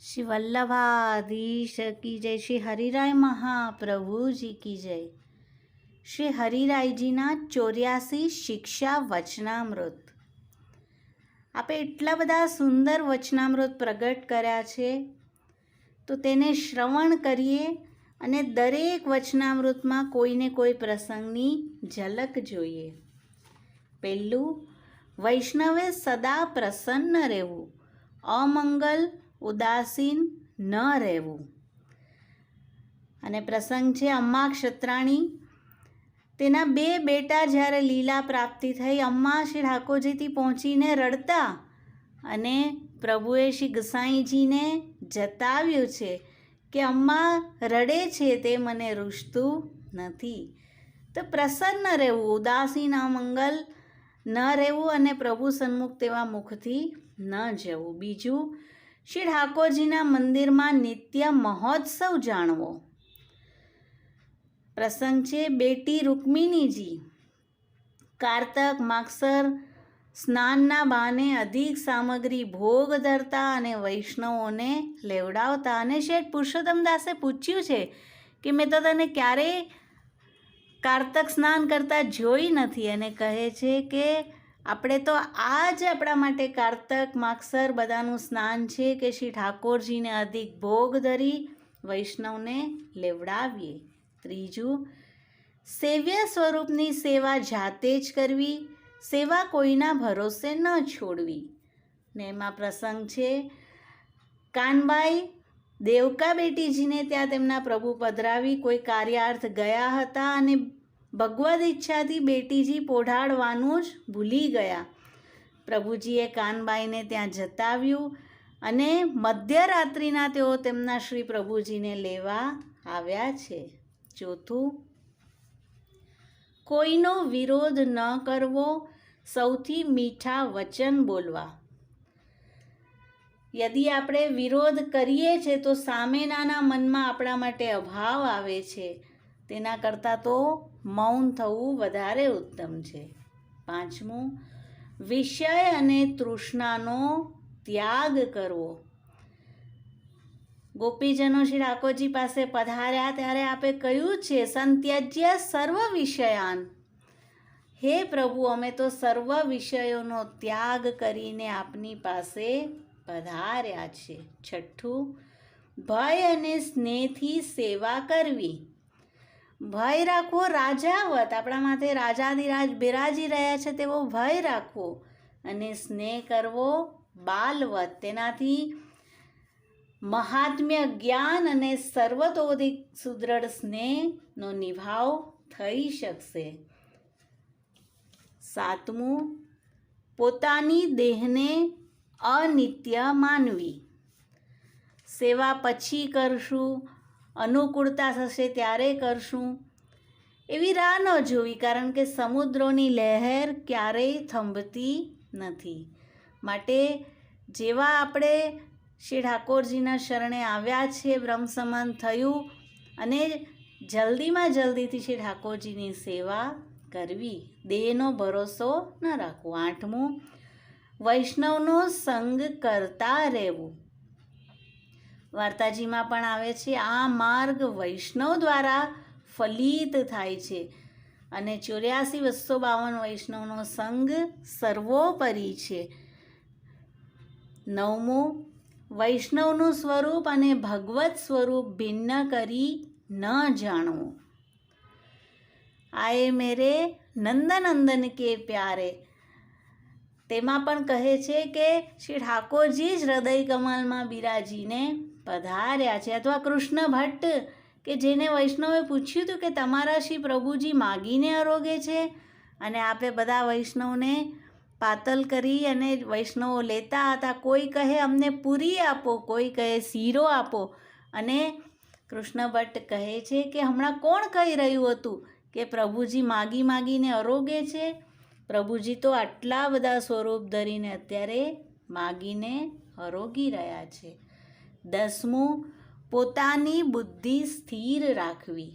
શ્રી વલ્લભાધીશ કી જય શ્રી હરિરાય મહાપ્રભુજી કી જય શ્રી હરિરાયજીના ચોર્યાસી શિક્ષા વચનામૃત આપે એટલા બધા સુંદર વચનામૃત પ્રગટ કર્યા છે તો તેને શ્રવણ કરીએ અને દરેક વચનામૃતમાં કોઈને કોઈ પ્રસંગની ઝલક જોઈએ પહેલું વૈષ્ણવે સદા પ્રસન્ન રહેવું અમંગલ ઉદાસીન ન રહેવું. અને પ્રસંગ છે અમ્મા ક્ષત્રાણી. તેના બે બેટા જ્યારે લીલા પ્રાપ્તિ થઈ, અમ્મા શ્રી ઠાકોરજીથી પહોંચીને રડતા અને પ્રભુએ શ્રી ગસાઈજીને જતાવ્યું છે કે, અમ્મા, રડે છે તે મને રૂષતું નથી. તો પ્રસન્ન રહેવું, ઉદાસીન અમંગલ ન રહેવું અને પ્રભુ સન્મુખ તેવા મુખથી ન જવું. બીજું શ્રી ઠાકોરજીના મંદિરમાં નિત્ય મહોત્સવ જાણવો. પ્રસંગ છે બેટી રૂકમિણીજી. કારતક, માગસર સ્નાનના બહાને અધિક સામગ્રી ભોગ ધરતા અને વૈષ્ણવોને લેવડાવતા અને શેઠ પુરુષોત્તમ દાસે પૂછ્યું છે કે મેં તો તને ક્યારેય કારતક સ્નાન કરતા જોઈ નથી. અને કહે છે કે આપણે તો આ જ આપણા માટે કારતક, માગસર બધાનું સ્નાન છે કે શ્રી ઠાકોરજીને અધિક ભોગ ધરી વૈષ્ણવને લેવડાવીએ. ત્રીજું, સેવ્ય સ્વરૂપની સેવા જાતે જ કરવી, સેવા કોઈના ભરોસે ન છોડવી. ને એમાં પ્રસંગ છે, કાનબાઈ દેવકા બેટીજીને ત્યાં તેમના પ્રભુ પધરાવી કોઈ કાર્યાર્થ ગયા હતા અને ભગવદ ઈચ્છાથી બેટીજી પોઢાડવાનું જ ભૂલી ગયા. પ્રભુજીએ કાનબાઈને ત્યાં જતાવ્યું અને મધ્યરાત્રિના તેઓ તેમના શ્રી પ્રભુજીને લેવા આવ્યા છે. ચોથું, કોઈનો વિરોધ ન કરવો, સૌથી મીઠા વચન બોલવા. યદિ આપણે વિરોધ કરીએ છીએ તો સામેનાના મનમાં આપણા માટે અભાવ આવે છે. તેના કરતાં તો મૌન થવું વધારે ઉત્તમ છે. પાંચમું, વિષય અને તૃષ્ણાનો ત્યાગ કરવો. ગોપીજનો શ્રી ઠાકોરજી પાસે પધાર્યા ત્યારે આપે કહ્યું છે, સંત્યજ્ય સર્વ વિષયાન. હે પ્રભુ, અમે તો સર્વ વિષયોનો ત્યાગ કરીને આપની પાસે પધાર્યા છે. છઠ્ઠું, ભય અને સ્નેહથી સેવા કરવી. ભય રાખવો રાજાવત આપણા માથે રાજાધિરાજ બિરાજી રહ્યા છે તેવો ભય રાખવો અને સ્નેહ કરવો બાલવત તેનાથી મહાત્મ્ય જ્ઞાન અને સર્વતોધિક સુદૃઢ સ્નેહનો નિભાવ થઈ શકશે. સાતમું, પોતાની દેહને અનિત્ય માનવી. સેવા પછી કરશું અનુકૂળતા થશે ત્યારે કરશું. એવી રાહ ન જોવી કારણ કે સમુદ્રોની લહેર ક્યારેય થંભતી નથી. માટે જેવા આપણે શ્રી ઠાકોરજીના શરણે આવ્યા છે, બ્રહ્મ સમાન થયું અને જલ્દીમાં જલ્દીથી શ્રી ઠાકોરજીની સેવા કરવી, દેહનો ભરોસો ન રાખવો. આઠમું, વૈષ્ણવનો સંગ કરતા રહેવું. વાર્તાજીમાં પણ આવે છે, આ માર્ગ વૈષ્ણવ દ્વારા ફલિત થાય છે. અને ચોર્યાસી બસો બાવન વૈષ્ણવનો સંગ સર્વોપરી છે. નવમું, વૈષ્ણવનું સ્વરૂપ અને ભગવત સ્વરૂપ ભિન્ન કરી ન જાણવું. આએ મેરે નંદનંદન કે પ્યારે. તેમાં પણ કહે છે કે, શ્રી ઠાકોરજી જ હૃદય કમલમાં બિરાજીને પધાર્યા છે. અથવા કૃષ્ણ ભટ્ટ, કે જેને વૈષ્ણવે પૂછ્યું હતું કે તમારા શ્રી પ્રભુજી માગીને આરોગે છે? અને આપે બધા વૈષ્ણવને પાતલ કરી અને વૈષ્ણવો લેતા હતા. કોઈ કહે, અમને પૂરી આપો. કોઈ કહે, શીરો આપો. અને કૃષ્ણ ભટ્ટ કહે છે કે, હમણાં કોણ કહી રહ્યું હતું કે પ્રભુજી માગી માગીને અરોગે છે? પ્રભુજી તો આટલા બધા સ્વરૂપ ધરીને અત્યારે માગીને અરોગી રહ્યા છે. દસમું, પોતાની બુદ્ધિ સ્થિર રાખવી.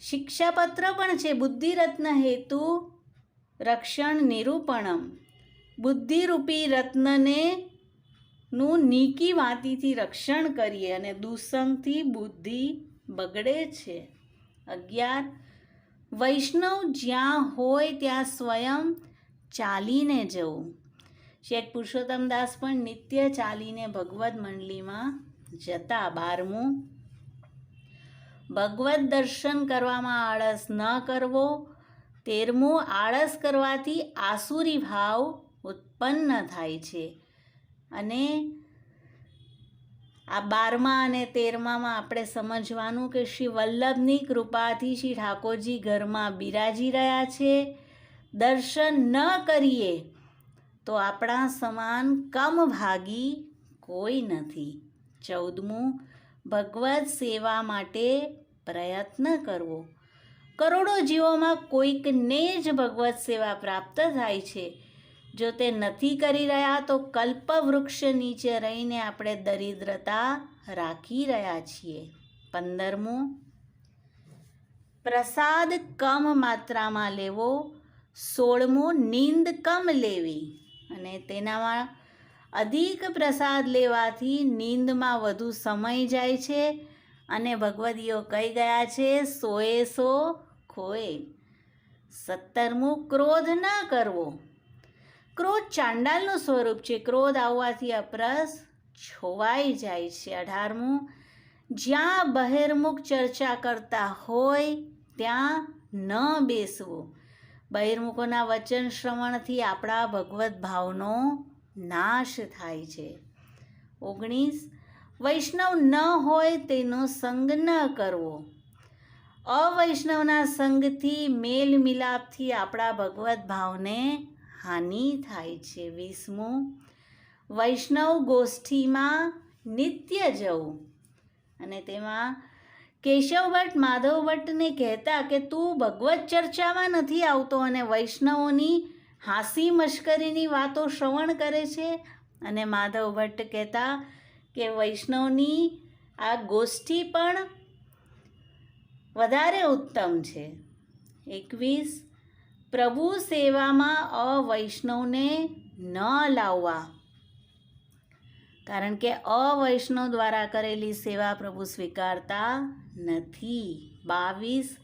શિક્ષાપત્ર પણ છે, બુદ્ધિરત્ન હેતુ, રક્ષણ નિરૂપણમ. બુદ્ધિરૂપી રત્નને નું નીકી વાતીથી રક્ષણ કરીએ અને દુસંગથી બુદ્ધિ બગડે છે. અગિયાર, વૈષ્ણવ જ્યાં હોય ત્યાં સ્વયં ચાલીને જવું. શેઠ પુરુષોત્તમદાસ પણ નિત્ય ચાલીને ભગવદ મંડળીમાં જતા બારમું. ભગવદ્ દર્શન કરવામાં આળસ ન કરવો. તેરમું, આળસ કરવાથી આસુરી ભાવ ઉત્પન્ન થાય છે. અને આ બારમા અને તેરમામાં આપણે સમજવાનું કે શ્રી વલ્લભની કૃપાથી શ્રી ઠાકોરજી ઘરમાં બિરાજી રહ્યા છે. દર્શન ન કરીએ તો આપણા સમાન કમ ભાગી કોઈ નથી. ચૌદમું ભગવત સેવા માટે પ્રયત્ન કરવો. કરોડો જીવોમાં કોઈકને જ ભગવત સેવા પ્રાપ્ત થાય છે. જો તે નથી કરી રહ્યા તો કલ્પવૃક્ષ નીચે રહીને આપણે દરિદ્રતા રાખી રહ્યા છીએ. પંદરમું, પ્રસાદ કમ માત્રામાં લેવો. સોળમું, નીંદ કમ લેવી. અને તેનામાં અધિક પ્રસાદ લેવાથી નીંદમાં વધુ સમય જાય છે અને ભગવદીઓ કહી ગયા છે, સોએ સો, ખોએ. સત્તરમું ક્રોધ ન કરવો. ક્રોધ ચાંડાલનું સ્વરૂપ છે. ક્રોધ આવવાથી અપરસ છોવાઈ જાય છે. અઢારમું, જ્યાં બહેરમુખ ચર્ચા કરતા હોય, ત્યાં ન બેસવું. બહિર્મુખોના વચન શ્રવણથી આપણા ભગવદ્ ભાવનો નાશ થાય છે. ઓગણીસ, વૈષ્ણવ ન હોય તેનો સંગ ન કરવો. અવૈષ્ણવના સંગથી મેલ મિલાપથી આપણા ભગવદ્ ભાવને હાનિ થાય છે. વીસમું, વૈષ્ણવ ગોષ્ઠીમાં નિત્ય જવું. અને તેમાં કેશવ ભટ્ટ, માધવ ભટ્ટને કહેતા કે, તું ભગવત ચર્ચામાં નથી આવતો અને વૈષ્ણવોની હાસી મશ્કરીની વાતો શ્રવણ કરે છે. અને માધવ ભટ્ટ કહેતા કે, વૈષ્ણવની આ ગોષ્ઠી પણ વધારે ઉત્તમ છે. એકવીસ, પ્રભુ સેવામાં અવૈષ્ણવને ન લાવવા. કારણ કે અવૈષ્ણવ દ્વારા કરેલી સેવા પ્રભુ સ્વીકારતા નથી. બાવીસ.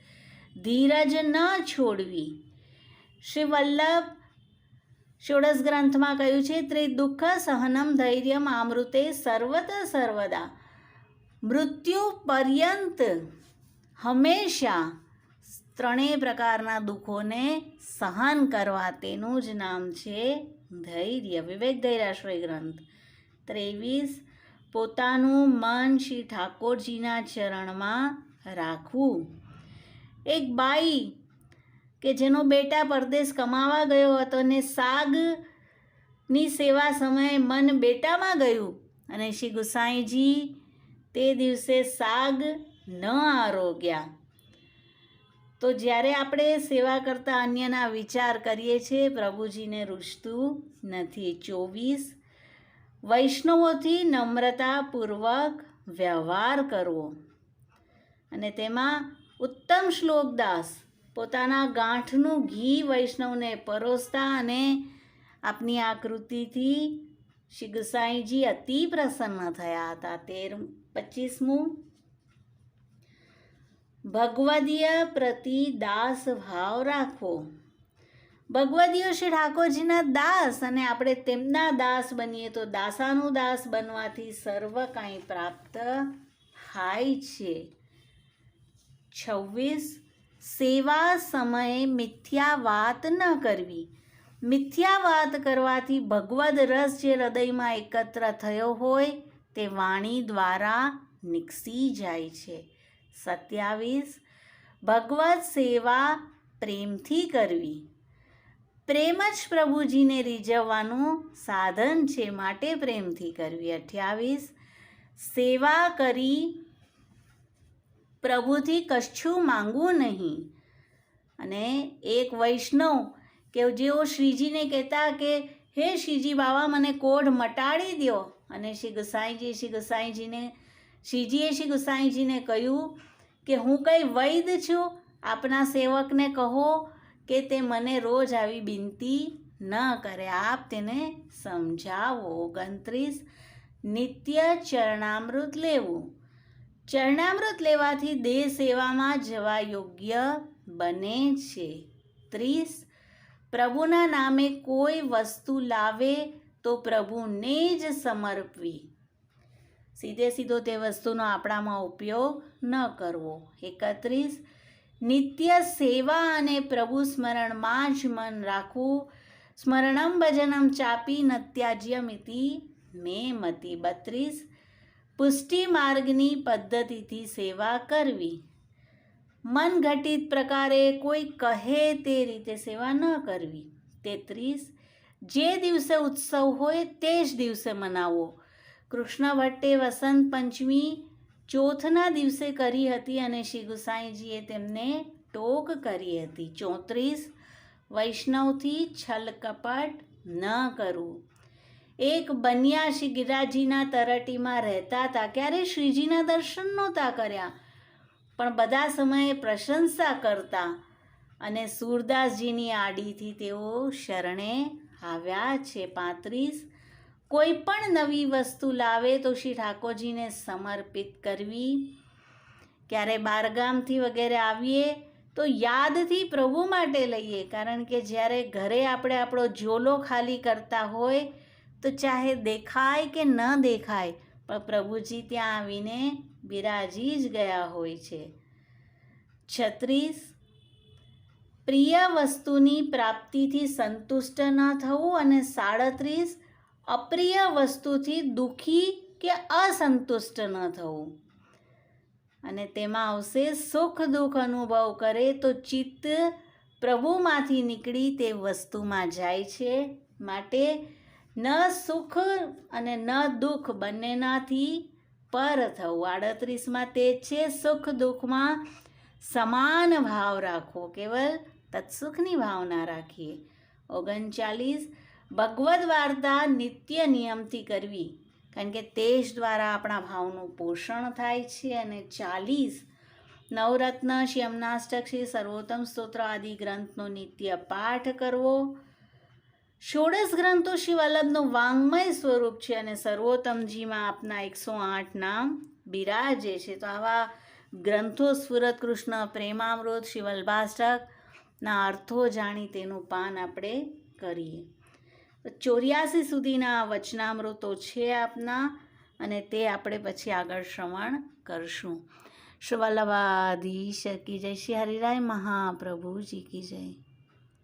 ધીરજ ન છોડવી. શ્રી વલ્લભ ષોડશ ગ્રંથમાં કહ્યું છે ત્રિ દુઃખ સહનમ ધૈર્યમ આમૃતે સર્વત સર્વદા. મૃત્યુ પર્યંત હંમેશા ત્રણેય પ્રકારના દુઃખોને સહન કરવા તેનું જ નામ છે ધૈર્ય. વિવેક ધૈર્યાશ્રય ગ્રંથ. ત્રેવીસ. પોતાનું મન શ્રી ઠાકોરજીના ચરણમાં રાખવું. એક બાઈ કે જેનો બેટા પરદેશ કમાવા ગયો હતો અને સાગની સેવા સમયે મન બેટામાં ગયું અને શ્રી ગુસાઈજી તે દિવસે સાગ ન આરોગ્યા. તો જ્યારે આપણે સેવા કરતા અન્યના વિચાર કરીએ છીએ, પ્રભુજીને રૂચતું નથી. ચોવીસ વૈષ્ણવોથી નમ્રતાપૂર્વક વ્યવહાર કરવો. અને તેમાં ઉત્તમ શ્લોકદાસ પોતાના ગાંઠનું ઘી વૈષ્ણવને પરોસતા અને આપની આકૃતિથી ગુસાઈજી અતિ પ્રસન્ન થયા હતા. તેર, પચીસમું. ભગવદીય પ્રતિ દાસ ભાવ રાખવો ભગવદીય શ્રી ઠાકોરજીના દાસ અને આપણે તેમના દાસ બનીએ તો દાસાનું દાસ બનવાથી સર્વ કાંઈ પ્રાપ્ત થાય છે. છવ્વીસ, સેવા સમયે મિથ્યા વાત ન કરવી. મિથ્યા વાત કરવાથી ભગવદ રસ જે હૃદયમાં એકત્ર થયો હોય તે વાણી દ્વારા નિકસી જાય છે. સત્યાવીસ ભગવત સેવા પ્રેમથી કરવી. પ્રેમ જ પ્રભુજીને રીઝવવાનું સાધન છે માટે પ્રેમથી કરવી. અઠ્યાવીસ, સેવા કરી પ્રભુથી કશું માંગવું નહીં. અને એક વૈષ્ણવ કે જેઓ શ્રીજીને કહેતા કે, હે શ્રીજી બાવા, મને કોઢ મટાડી દો અને શ્રી ગુસાઈજી શ્રી ગુસાઈજીને, શ્રીજીએ શ્રી ગુસાઈજીને કહ્યું કે, હું કંઈ વૈદ છું, આપના સેવકને કહો કે તે મને રોજ આવી બિનતી ન કરે. આપ તેને સમજાવો. ઓગણત્રીસ. નિત્ય ચરણામૃત લેવું. ચરણામૃત લેવાથી દેહ સેવામાં જવા યોગ્ય બને છે. ત્રીસ. પ્રભુના નામે કોઈ વસ્તુ લાવે તો પ્રભુને જ સમર્પવી. સીધે સીધો તે વસ્તુનો આપણામાં ઉપયોગ ન કરવો. એકત્રીસ. નિત્ય સેવા અને પ્રભુ સ્મરણમાં જ મન રાખવું. સ્મરણમ ભજનમ ચાપી નત્યાજ્યમિતિ મે મતી બત્રીસ. પુષ્ટિ માર્ગની પદ્ધતિથી સેવા કરવી. મન ઘટિત પ્રકારે કોઈ કહે તે રીતે સેવા ન કરવી. તેત્રીસ. જે દિવસે ઉત્સવ હોય તે જ દિવસે મનાવો. કૃષ્ણ ભટ્ટે વસંત પંચમી ચોથના દિવસે કરી હતી અને શ્રી ગુસાઈજીએ તેમને ટોક કરી હતી. ચોત્રીસ વૈષ્ણવથી છલ કપટ ન કરવું એક બન્યા શ્રી ગિરાજીના તરટીમાં રહેતા હતા. ક્યારે શ્રીજીના દર્શન નહોતા કર્યા. પણ બધા સમયે પ્રશંસા કરતા અને સૂરદાસજીની આડીથી તેઓ શરણે આવ્યા છે. પાંત્રીસ કોઈ પણ નવી વસ્તુ લાવે તો શ્રી ઠાકોરજીને સમર્પિત કરવી. ક્યારે બારગામથી વગેરે આવીએ તો યાદથી પ્રભુ માટે લઈએ. કારણ કે જ્યારે ઘરે આપણે આપણો ઝોલો ખાલી કરતા હોય તો ચાહે દેખાય કે ન દેખાય, પણ પ્રભુજી ત્યાં આવીને બિરાજી જ ગયા હોય છે. છત્રીસ, પ્રિય વસ્તુની પ્રાપ્તિથી સંતુષ્ટ ન થવું અને સાડત્રીસ અપ્રિય વસ્તુથી દુઃખી કે અસંતુષ્ટ ન થવું. અને તેમાં આવશે સુખ દુઃખ અનુભવ કરે તો ચિત્ત પ્રભુમાંથી નીકળી તે વસ્તુમાં જાય છે માટે ન સુખ અને ન દુઃખ બંનેનાથી પર થવું. આડત્રીસમાં તે છે સુખ દુઃખમાં સમાન ભાવ રાખવો. કેવલ તત્સુખની ભાવના રાખીએ. ઓગણચાલીસ ભગવદ્ વાર્તા નિત્ય નિયમથી કરવી. કારણ કે તેજ દ્વારા આપણા ભાવનું પોષણ થાય છે અને ચાલીસ નવરત્ન શ્રી અમનાષ્ટક શ્રી સર્વોત્તમ સ્તોત્ર આદિ ગ્રંથનો નિત્ય પાઠ કરવો. ષોડશ ગ્રંથો શ્રી વલ્લભનું વાંગમય સ્વરૂપ છે અને સર્વોત્તમજીમાં આપના એકસો આઠ નામ બિરાજે છે. તો આવા ગ્રંથો સુરત કૃષ્ણ, પ્રેમામૃત, શ્રી વલ્ભાષ્ટકના અર્થો જાણી તેનું પાન આપણે કરીએ. ચોર્યાસી સુધીના વચનામૃતો છે આપના અને તે આપણે પછી આગળ શ્રવણ કરશું. શ્રી વલ્લભાધીશ કી જય શ્રી હરિરાય મહાપ્રભુજી કી જય.